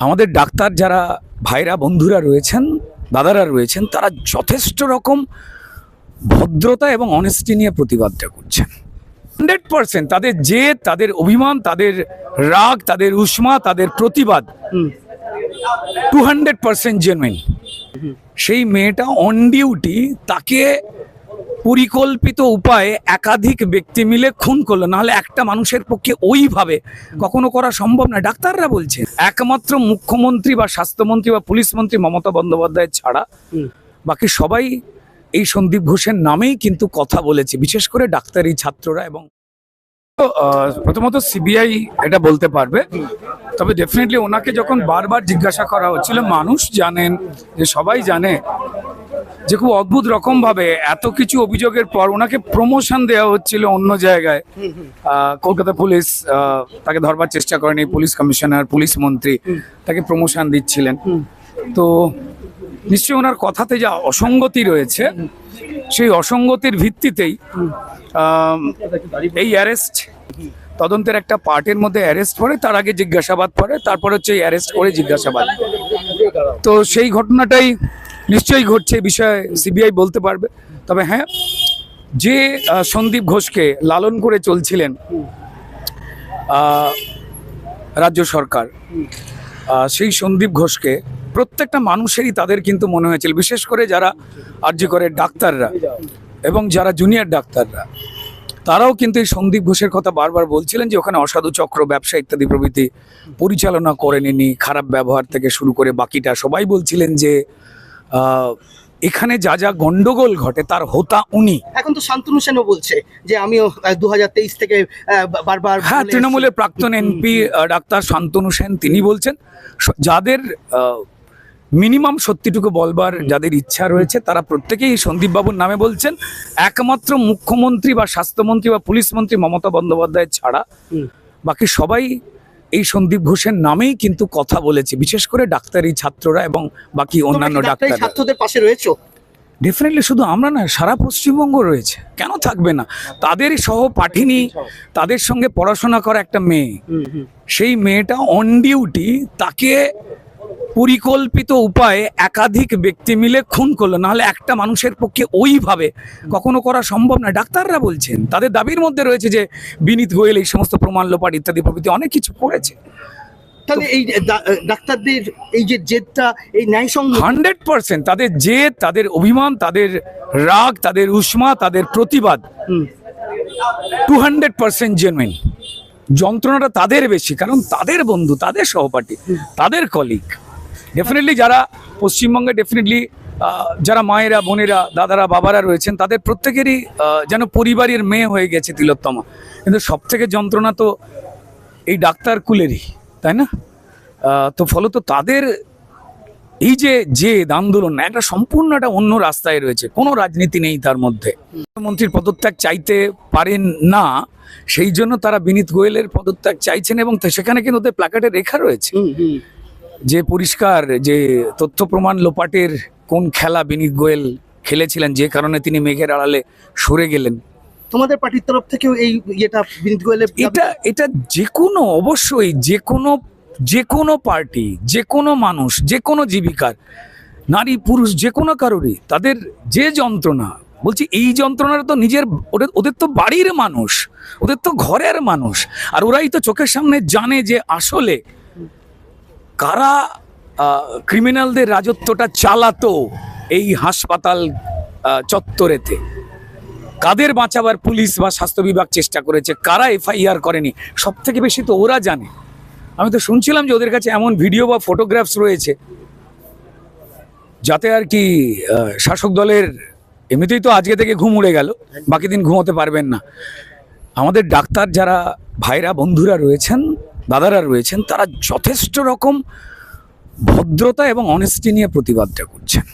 আমাদের ডাক্তার যারা ভাইরা বন্ধুরা রয়েছেন দাদারা রয়েছেন তারা যথেষ্ট রকম ভদ্রতা এবং অনেস্টি নিয়ে প্রতিবাদটা করছেন। হান্ড্রেড পার্সেন্ট তাদের জেদ তাদের অভিমান তাদের রাগ তাদের উষ্মা তাদের প্রতিবাদ টু হান্ড্রেড পার্সেন্ট জেনুইন সেই মেয়েটা অন ডিউটি তাকে পরিকল্পিত উপায়ে একাধিক ব্যক্তি মিলে খুন করল। নাহলে একটা মানুষের পক্ষে ওইভাবে কখনো করা সম্ভব না। ডাক্তাররা বলছেন একমাত্র মুখ্যমন্ত্রী বা স্বাস্থ্যমন্ত্রী বা পুলিশ মন্ত্রী মমতা বন্দ্যোপাধ্যায় ছাড়া বাকি সবাই এই সন্দীপ ঘোষের নামেই কিন্তু কথা বলেছে। বিশেষ করে ডাক্তারি ছাত্ররা এবং প্রথমত সিবিআই এটা বলতে পারবে। তবে ডেফিনেটলি ওনাকে যখন বারবার জিজ্ঞাসা করা হচ্ছিল মানুষ জানেন যে সবাই জানে যে খুব অদ্ভুত রকম ভাবে এত কিছু অভিযোগের পর ওনাকে প্রমোশন দেওয়া হচ্ছিল অন্য জায়গায়। কলকাতা পুলিশ তাকে ধরবার চেষ্টা করেনি, পুলিশ কমিশনার, পুলিশ মন্ত্রী তাকে প্রমোশন দিচ্ছিলেন। তো নিশ্চয়ই ওনার কথাতে যা অসঙ্গতি রয়েছে, সেই অসঙ্গতির ভিত্তিতেই এই অ্যারেস্ট তদন্তের একটা পার্টের মধ্যে অ্যারেস্ট পড়ে, তার আগে জিজ্ঞাসাবাদ পড়ে, তারপর হচ্ছে অ্যারেস্ট করে জিজ্ঞাসাবাদ। তো সেই ঘটনাটাই নিশ্চয়ই ঘটছে এই বিষয়ে সিবিআই বলতে পারবে। তবে হ্যাঁ যে সন্দীপ ঘোষকে লালন করে চলছিলেন রাজ্য সরকার সেই সন্দীপ ঘোষকে প্রত্যেকটা মানুষেরই তাদের কিন্তু মনে হয়েছিল, বিশেষ করে যারা আর্য করে ডাক্তাররা এবং যারা জুনিয়র ডাক্তাররা। তারাও কিন্তু এই সন্দীপ ঘোষের কথা বারবার বলছিলেন যে, ওখানে অসাধু চক্র, ব্যবসা ইত্যাদি প্রভৃতি পরিচালনা করেনি, খারাপ ব্যবহার থেকে শুরু করে বাকিটা সবাই বলছিলেন যে এখানে যা যা গন্ডগোল ঘটে তার হোতা উনি। এখন তো শান্তনু সেনও বলছে যে আমিও দু হাজার তেইশ থেকে বারবার হ্যাঁ তৃণমূলের প্রাক্তন এমপি ডাক্তার শান্তনু সেন তিনি বলছেন যাদের মিনিমাম সত্যিটুকু বলবার যাদের ইচ্ছা রয়েছে তারা প্রত্যেকেই সন্দীপবাবুর নামে বলছেন একমাত্র মুখ্যমন্ত্রী বা স্বাস্থ্যমন্ত্রী বা পুলিশ মন্ত্রী মমতা বন্দ্যোপাধ্যায় ছাড়া বাকি সবাই এই সন্দীপ ঘোষের নামেই কিন্তু কথা বলেছে। বিশেষ করে ডাক্তারি ছাত্ররা এবং বাকি অন্যান্য ডাক্তার ছাত্রদের পাশে রয়েছে? ডেফিনেটলি শুধু আমরা না সারা পশ্চিমবঙ্গ রয়েছে। কেন থাকবে না? তাদের সহ পাঠিনি তাদের সঙ্গে পড়াশোনা করা একটা মেয়ে। সেই মেয়েটা অন ডিউটি তাকে পরিকল্পিত উপায়ে একাধিক ব্যক্তি মিলে খুন করল। নাহলে একটা মানুষের পক্ষে ওইভাবে কখনো করা সম্ভব না। ডাক্তাররা বলছেন তাদের দাবির মধ্যে রয়েছে যে বিনীত গোয়েল এই সমস্ত প্রমাণ লোপাট ইত্যাদি প্রভৃতি অনেক কিছু করেছে। তাহলে এই ডাক্তারদের এই যে জেদটা এই হান্ড্রেড পার্সেন্ট তাদের জেদ তাদের অভিমান তাদের রাগ তাদের উষ্মা তাদের প্রতিবাদ। Two hundred percent genuine. যন্ত্রণাটা তাদের বেশি কারণ তাদের বন্ধু তাদের সহপাঠী তাদের কলিগ। ডেফিনেটলি যারা পশ্চিমবঙ্গে ডেফিনেটলি যারা মায়েরা, বোনেরা, দাদারা, বাবারা রয়েছেন, তাদের প্রত্যেকেরই যেন পরিবারের মেয়ে হয়ে গেছে তিলোত্তমা। কিন্তু সব থেকে যন্ত্রণা তো এই ডাক্তার কুলেরই, তাই না? তো ফলত তাদের এই যে যে আন্দোলন একটা সম্পূর্ণ একটা অন্য রাস্তায় রয়েছে, কোনো রাজনীতি নেই তার মধ্যে। মন্ত্রীর পদত্যাগ চাইতে পারেন না, সেই জন্য তারা বিনীত গোয়েলের পদত্যাগ চাইছেন এবং সেখানে কিন্তু ওদের প্ল্যাকার্ডে রেখা রয়েছে। যে পরিষ্কার যে তথ্য প্রমাণ লোপাটের কোন খেলা বিনীত গোয়েল খেলেছিলেন যে কারণে তিনি মেঘের আড়ালে সরে গেলেন। তোমাদের পার্টির তরফ থেকেও এই ইয়েটা বিনীত গোয়েলের এটা এটা যে কোনো অবশ্যই যে কোনো যে কোনো পার্টি যে কোনো মানুষ যে কোনো জীবিকার নারী পুরুষ যে কোনো কারোরই তাদের যে যন্ত্রণা বলছি এই যন্ত্রণাটা তো নিজের ওদের ওদের তো বাড়ির মানুষ ওদের তো ঘরের মানুষ আর ওরাই তো চোখের সামনে জানে যে আসলে কারা ক্রিমিনালদের রাজত্বটা চালাতো এই হাসপাতাল চত্বরেতে? কাদের বাঁচাবার পুলিশ বা স্বাস্থ্য বিভাগ চেষ্টা করেছে? কারা এফআইআর করেনি? সব থেকে বেশি তো ওরা জানে। আমি তো শুনছিলাম যে ওদের কাছে এমন ভিডিও বা ফটোগ্রাফস রয়েছে। যাতে আর কি শাসক দলের, এমনিতেই তো আজকে থেকে ঘুম উড়ে গেল, বাকি দিন ঘুমোতে পারবেন না। আমাদের ডাক্তার যারা, ভাইরা, বন্ধুরা রয়েছেন দাদারা রয়েছেন তারা যথেষ্ট রকম ভদ্রতা এবং অনেস্টি নিয়ে প্রতিবাদটা করছেন।